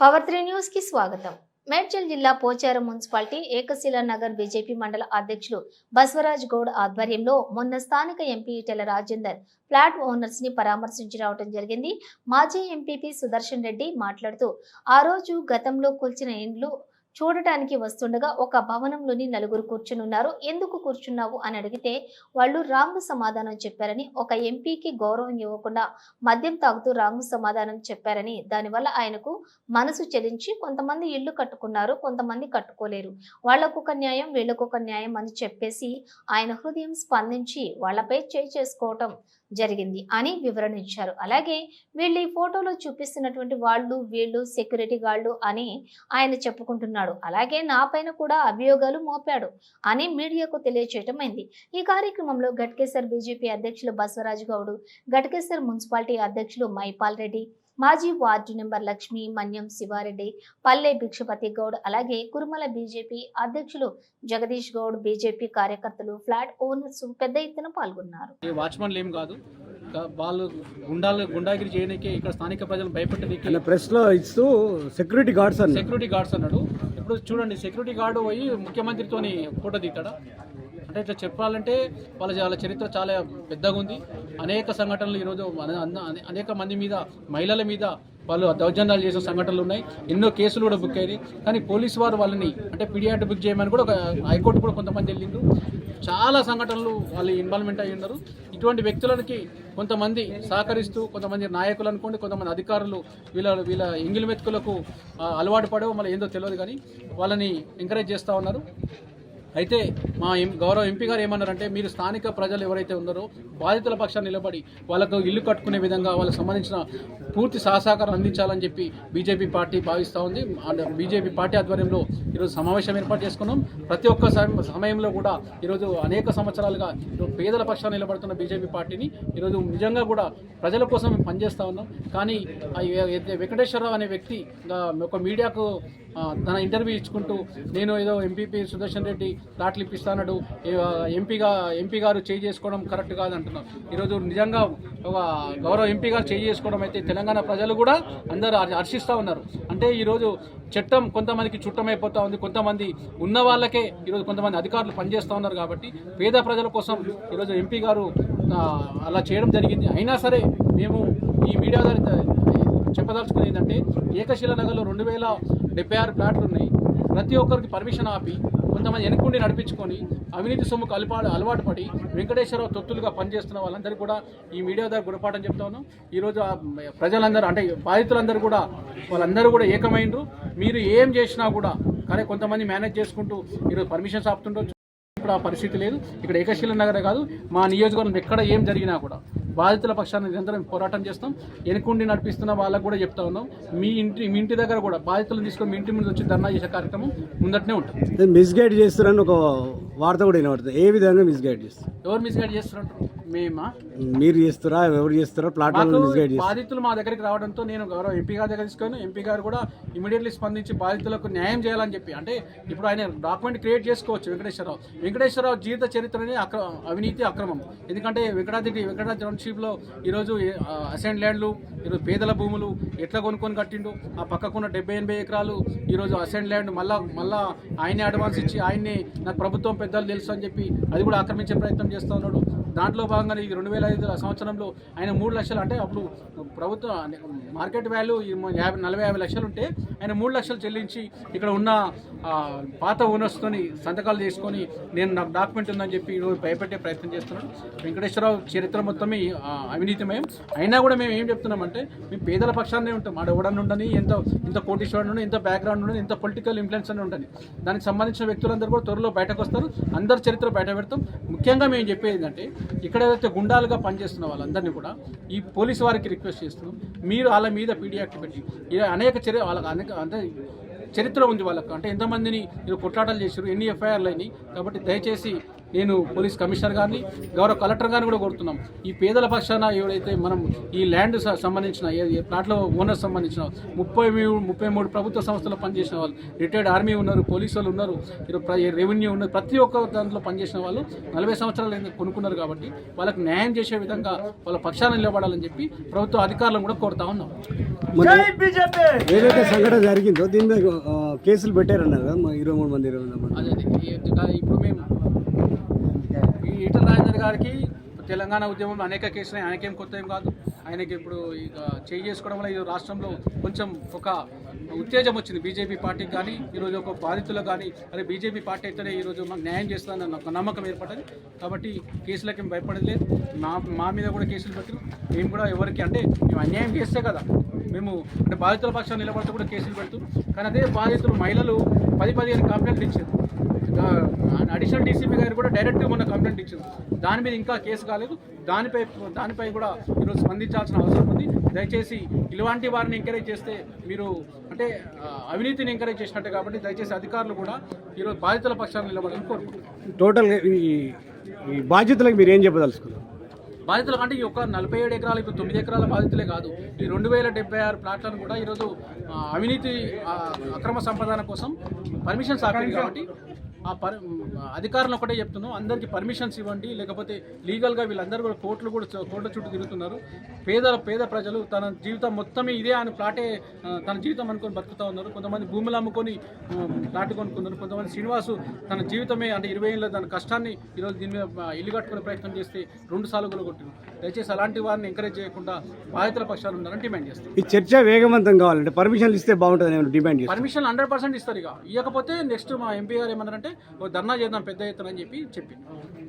Power three న్యూస్కి స్వాగతం. మేడ్చల్ జిల్లా పోచారం మున్సిపాలిటీ ఏకశిలా నగర్ బీజేపీ మండల అధ్యక్షులు బసవరాజ్ గౌడ్ ఆధ్వర్యంలో మొన్న స్థానిక ఎంపీ ఈటెల రాజేందర్ ఫ్లాట్ ఓనర్స్ని పరామర్శించి రావడం జరిగింది. మాజీ ఎంపీపీ సుదర్శన్ రెడ్డి మాట్లాడుతూ ఆ రోజు గతంలో కూల్చిన ఇండ్లు చూడటానికి వస్తుండగా ఒక భవనంలోని నలుగురు కూర్చునున్నారు. ఎందుకు కూర్చున్నావు? అని అడిగితే వాళ్ళు రాంగ్ సమాధానం చెప్పారని ఒక ఎంపీకి గౌరవం ఇవ్వకుండా మద్యం తాగుతూ రాంగ్ సమాధానం చెప్పారని. దానివల్ల ఆయనకు మనసు చెలించి కొంతమంది ఇల్లు కట్టుకున్నారు కొంతమంది కట్టుకోలేరు. వాళ్ళకొక న్యాయం వీళ్ళకొక న్యాయం అని చెప్పేసి ఆయన హృదయం స్పందించి వాళ్ళపై చేయి చేసుకోవటం జరిగింది అని వివరణ ఇచ్చారు అలాగే వీళ్ళు ఈ ఫోటోలో చూపిస్తున్నటువంటి వాళ్ళు వీళ్ళు సెక్యూరిటీ గార్డు అని ఆయన చెప్పుకుంటున్నాడు. అలాగే నా పైన కూడా అభియోగాలు మోపాడు అని మీడియాకు తెలియచేయటం అయింది. ఈ కార్యక్రమంలో గట్కేసర్ బీజేపీ అధ్యక్షులు బసవరాజు గౌడ్ గట్కేసర్ మున్సిపాలిటీ అధ్యక్షులు మైపాల్ రెడ్డి మాజీ వార్డు నెంబర్ లక్ష్మి మన్యం శివారెడ్డి పల్లె భిక్షపతి గౌడ్ అలాగే కురుమల బీజేపీ అధ్యక్షులు జగదీష్ గౌడ్ బీజేపీ కార్యకర్తలు ఫ్లాట్ ఓనర్స్ పెద్ద ఎత్తున పాల్గొన్నారు. వాచ్మన్లు ఏం కాదు. వాళ్ళు గుండాలు గుండాగిరి చేయడానికి ఇక్కడ స్థానిక ప్రజలు భయపెట్టడానికి ప్రెస్లో ఇస్తూ సెక్యూరిటీ గార్డ్స్ అన్న సెక్యూరిటీ గార్డ్స్ అన్నాడు. ఇప్పుడు చూడండి సెక్యూరిటీ గార్డు పోయి ముఖ్యమంత్రితోని ఫోటో దిగుతాడా? అంటే ఇట్లా చెప్పాలంటే వాళ్ళ వాళ్ళ చరిత్ర చాలా పెద్దగా ఉంది. అనేక సంఘటనలు ఈరోజు అనేక మంది మీద మహిళల మీద వాళ్ళు దౌర్జన్యాలు చేసిన సంఘటనలు ఉన్నాయి. ఎన్నో కేసులు కూడా బుక్ అయ్యాయి. కానీ పోలీసు వారు వాళ్ళని అంటే పీడియాట్ బుక్ చేయమని కూడా ఒక హైకోర్టు కూడా కొంతమంది వెళ్ళిండ్రు. చాలా సంఘటనలు వాళ్ళు ఇన్వాల్వ్మెంట్ అయ్యి ఉన్నారు. ఇటువంటి వ్యక్తులకి కొంతమంది సహకరిస్తూ కొంతమంది నాయకులు అనుకోండి కొంతమంది అధికారులు వీళ్ళ వీళ్ళ ఎంగిలి మెతుకులకు అలవాటు పడో మళ్ళీ ఏందో తెలియదు కానీ వాళ్ళని ఎంకరేజ్ చేస్తూ ఉన్నారు. అయితే మా గౌరవ ఎంపీ గారు ఏమన్నారంటే మీరు స్థానిక ప్రజలు ఎవరైతే ఉన్నారో బాధితుల పక్షాన్ని నిలబడి వాళ్ళకు ఇల్లు కట్టుకునే విధంగా వాళ్ళకి సంబంధించిన పూర్తి సహసహకారం అందించాలని చెప్పి బీజేపీ పార్టీ భావిస్తూ ఉంది. బీజేపీ పార్టీ ఆధ్వర్యంలో ఈరోజు సమావేశం ఏర్పాటు చేసుకున్నాం. ప్రతి ఒక్క సమయంలో కూడా ఈరోజు అనేక సంవత్సరాలుగా పేదల పక్షాన నిలబడుతున్న బీజేపీ పార్టీని ఈరోజు నిజంగా కూడా ప్రజల కోసం మేము పనిచేస్తూ ఉన్నాం. కానీ వెంకటేశ్వరరావు అనే వ్యక్తి ఒక మీడియాకు తన ఇంటర్వ్యూ ఇచ్చుకుంటూ నేను ఏదో ఎంపీపీ సుదర్శన్ రెడ్డి ప్లాట్లు ఇప్పిస్తానడు ఎంపీగా ఎంపీ గారు చేయి చేసుకోవడం కరెక్ట్ కాదు అంటున్నారు ఈరోజు నిజంగా ఒక గౌరవ ఎంపీ గారు చేయి చేసుకోవడం అయితే తెలంగాణ ప్రజలు కూడా అందరూ హర్షిస్తూ ఉన్నారు. అంటే ఈరోజు చట్టం కొంతమందికి చుట్టమైపోతూ ఉంది కొంతమంది ఉన్న వాళ్ళకే ఈరోజు కొంతమంది అధికారులు పనిచేస్తూ ఉన్నారు కాబట్టి పేద ప్రజల కోసం ఈరోజు ఎంపీ గారు అలా చేయడం జరిగింది. అయినా సరే మేము ఈ మీడియా ద్వారా చెప్పదలుచుకునేది ఏంటంటే ఏకశిల నగర్లో రెండు వేల డెబ్బై ఆరు ప్లాట్లు ఉన్నాయి. ప్రతి ఒక్కరికి పర్మిషన్ ఆపి కొంతమంది వెనుకుండి నడిపించుకొని అవినీతి సొమ్ముకు అలవాటు అలవాటు పడి వెంకటేశ్వరరావు తొత్తులుగా పనిచేస్తున్న వాళ్ళందరికీ కూడా ఈ మీడియా ద్వారా గుణపాఠం చెప్తాను ఈరోజు ప్రజలందరూ అంటే బాధితులందరూ కూడా వాళ్ళందరూ కూడా ఏకమైనరు మీరు ఏం చేసినా కూడా కానీ కొంతమంది మేనేజ్ చేసుకుంటూ ఈరోజు పర్మిషన్స్ ఆపుతుండొచ్చు. ఇప్పుడు ఆ పరిస్థితి లేదు. ఇక్కడ ఏకశీల నగరే కాదు మా నియోజకవర్గం ఎక్కడ ఏం జరిగినా కూడా. బాధితుల పక్షాన్ని నిరంతరం పోరాటం చేస్తాం. వెనుకుండి నడిపిస్తున్న వాళ్ళకు కూడా చెప్తా ఉన్నాం. మీ ఇంటి మీ ఇంటి దగ్గర కూడా బాధితులను తీసుకొని మీ ఇంటి ముందు వచ్చి ధర్నా చేసే కార్యక్రమం ముందటనే ఉంటుంది. మిస్గైడ్ చేస్తారని ఒక వార్త కూడా వినబడుతుంది. ఏ విధంగా మిస్గైడ్ చేస్తారు? ఎవరు మిస్గైడ్ చేస్తున్నారు మేమా? మీరు చేస్తారా? ఎవరు చేస్తారా? ప్లాట్ బాధితులు మా దగ్గరికి రావడంతో నేను గౌరవ ఎంపీ గారి దగ్గర తీసుకొని ఎంపీ గారు కూడా ఇమీడియట్లీ స్పందించి బాధితులకు న్యాయం చేయాలని చెప్పి అంటే ఇప్పుడు ఆయన డాక్యుమెంట్ క్రియేట్ చేసుకోవచ్చు వెంకటేశ్వరరావు. వెంకటేశ్వరరావు జీవిత చరిత్రనే అక్ర అవినీతి అక్రమం. ఎందుకంటే వెంకటాద్రి వెంకటాద్రి టౌన్షిప్లో ఈరోజు అసెంట్ ల్యాండ్లు ఈరోజు పేదల భూములు ఎట్లా కొనుక్కొని కట్టిండు? ఆ పక్కకున్న డెబ్బై ఎనభై ఎకరాలు ఈరోజు అసెంట్ ల్యాండ్ మళ్ళా మళ్ళా ఆయనే అడ్వాన్స్ ఇచ్చి ఆయన్ని నాకు ప్రభుత్వం పెద్దలు తెలుసు అని చెప్పి అది కూడా ఆక్రమించే ప్రయత్నం చేస్తూ ఉన్నాడు. దాంట్లో భాగంగా ఈ రెండు వేల ఐదు సంవత్సరంలో ఆయన మూడు లక్షలు అంటే అప్పుడు ప్రభుత్వ మార్కెట్ వాల్యూ ఈ యాభై నలభై యాభై లక్షలు ఉంటే ఆయన మూడు లక్షలు చెల్లించి ఇక్కడ ఉన్న పాత ఓనర్స్తోని సంతకాలు చేసుకొని నేను నాకు డాక్యుమెంట్ ఉందని చెప్పి ఈరోజు భయపెట్టే ప్రయత్నం చేస్తున్నాడు. వెంకటేశ్వరరావు చరిత్ర మొత్తమే అవినీతిమయం అయినా కూడా మేము ఏం చెప్తున్నామంటే మేము పేదల పక్షాన్నే ఉంటాం. ఆడ ఎవడన్నా ఉండని ఎంత ఇంత కోటీశ్వరుడు ఉండని ఎంత బ్యాక్గ్రౌండ్ ఉండని ఎంత పొలిటికల్ ఇన్ఫ్లుయెన్స్ అని ఉండని. దానికి సంబంధించిన వ్యక్తులందరూ కూడా త్వరలో బయటకు వస్తారు. అందరి చరిత్ర బయట పెడతాం. ముఖ్యంగా మేము చెప్పేది ఏంటంటే ఇక్కడ ఏదైతే గుండాలుగా పనిచేస్తున్న వాళ్ళందరినీ కూడా ఈ పోలీసు వారికి రిక్వెస్ట్ చేస్తున్నాం మీరు వాళ్ళ మీద పీడీ యాక్ట్ పెట్టి ఇలా అనేక చర్య వాళ్ళకి అనేక అంటే చరిత్ర ఉంది వాళ్ళకు. అంటే ఎంతమందిని కొట్లాటలు చేశారు ఎన్ని ఎఫ్ఐఆర్లు అయినాయి కాబట్టి దయచేసి నేను పోలీస్ కమిషనర్ గారిని గౌరవ కలెక్టర్ గారిని కూడా కోరుతున్నాం. ఈ పేదల పక్షాన ఎవరైతే మనం ఈ ల్యాండ్ స- సంబంధించిన ప్లాట్లో ఓనర్ సంబంధించిన ముప్పై ముప్పై మూడు ప్రభుత్వ సంస్థలో పనిచేసిన వాళ్ళు రిటైర్డ్ ఆర్మీ ఉన్నారు పోలీసు వాళ్ళు ఉన్నారు రెవెన్యూ ఉన్నారు ప్రతి ఒక్క దాంట్లో పనిచేసిన వాళ్ళు నలభై సంవత్సరాలు కొనుక్కున్నారు కాబట్టి వాళ్ళకి న్యాయం చేసే విధంగా వాళ్ళ పక్షాన నిలబడాలని చెప్పి ప్రభుత్వ అధికారులను కూడా కోరుతా ఉన్నాం. ఏదైతే సంఘటన జరిగిందో దీని మీద కేసులు పెట్టారన్నారు ఇరవై మూడు మంది ఇరవై ఇప్పుడు మేము ఈటల రాజేందర్ గారికి తెలంగాణ ఉద్యమం అనేక కేసులు ఆయనకేం కొత్త ఏం కాదు. ఆయనకి ఇప్పుడు ఇక చేయి చేసుకోవడం వల్ల ఈ రాష్ట్రంలో కొంచెం ఒక ఉత్తేజం వచ్చింది. బీజేపీ పార్టీకి కానీ ఈరోజు ఒక బాధితులకు కానీ అరే బీజేపీ పార్టీ అయితేనే ఈరోజు మాకు న్యాయం చేస్తుందని ఒక నమ్మకం ఏర్పడింది కాబట్టి కేసులకి ఏం భయపడలేదు మా మా మీద కూడా కేసులు పెట్టారు. మేము కూడా ఎవరికి అంటే మేము అన్యాయం చేస్తే కదా. మేము అంటే బాధితుల పక్షాన్ని నిలబడితే కూడా కేసులు పెడుతూ. కానీ అదే బాధితులు మహిళలు పది పదిహేను కంప్లైంట్లు ఇచ్చారు. అడిషనల్ డీసీపీ గారు కూడా డైరెక్ట్గా మొన్న కంప్లైంట్ ఇచ్చారు. దాని మీద ఇంకా కేసు కాలేదు. దానిపై దానిపై కూడా ఈరోజు స్పందించాల్సిన అవసరం ఉంది. దయచేసి ఇలాంటి వారిని ఎంకరేజ్ చేస్తే మీరు అంటే అవినీతిని ఎంకరేజ్ చేసినట్టే కాబట్టి దయచేసి అధికారులు కూడా ఈరోజు బాధితుల పక్షాన్ని నిలబడాలని కోరుకుంటున్నాను టోటల్గా ఈ ఈ బాధ్యతలకు మీరు ఏం చెప్పదలుచుకున్నారు? బాధితులు అంటే ఈ ఒక నలభై ఏడు ఎకరాలు ఇప్పుడు తొమ్మిది ఎకరాల బాధితులే కాదు. ఈ రెండు వేల డెబ్బై ఆరు ప్లాట్లను కూడా ఈరోజు అవినీతి అక్రమ సంపాదన కోసం పర్మిషన్స్ ఆపింది కాబట్టి ఆ పర్ అధికారులు ఒకటే చెప్తున్నాం. అందరికీ పర్మిషన్స్ ఇవ్వండి. లేకపోతే లీగల్గా వీళ్ళందరూ కూడా కోర్టులు కూడా కోర్టుల చుట్టూ తిరుగుతున్నారు. పేద పేద ప్రజలు తన జీవితం మొత్తమే ఇదే ఆయన ప్లాటే తన జీవితం అనుకొని బతుకుతా ఉన్నారు. కొంతమంది భూములు అమ్ముకొని ప్లాట్ కొనుక్కున్నారు. కొంతమంది శ్రీనివాసు తన జీవితమే అంటే ఇరవై ఏళ్ళ తన కష్టాన్ని ఈరోజు దీని మీద ఇల్లు కట్టుకునే ప్రయత్నం చేస్తే రెండు సార్లు కూడా కొట్టింది దయచేసి అలాంటి వారిని ఎంకరేజ్ చేయకుండా బాధితుల పక్షాలు ఉండాలని డిమాండ్ చేస్తాం. ఈ చర్చ వేగవంతం కావాలంటే పర్మిషన్లు ఇస్తే బాగుంటుంది డిమాండ్ చేస్తారు? పర్మిషన్ హండ్రెడ్ పర్సెంట్ ఇస్తారు ఇక. ఇవ్వకపోతే నెక్స్ట్ మా ఎంపీ గారు ఏమన్నారంటే ఓ ధర్నా చేద్దాం పెద్ద ఎత్తున అని చెప్పి చెప్పింది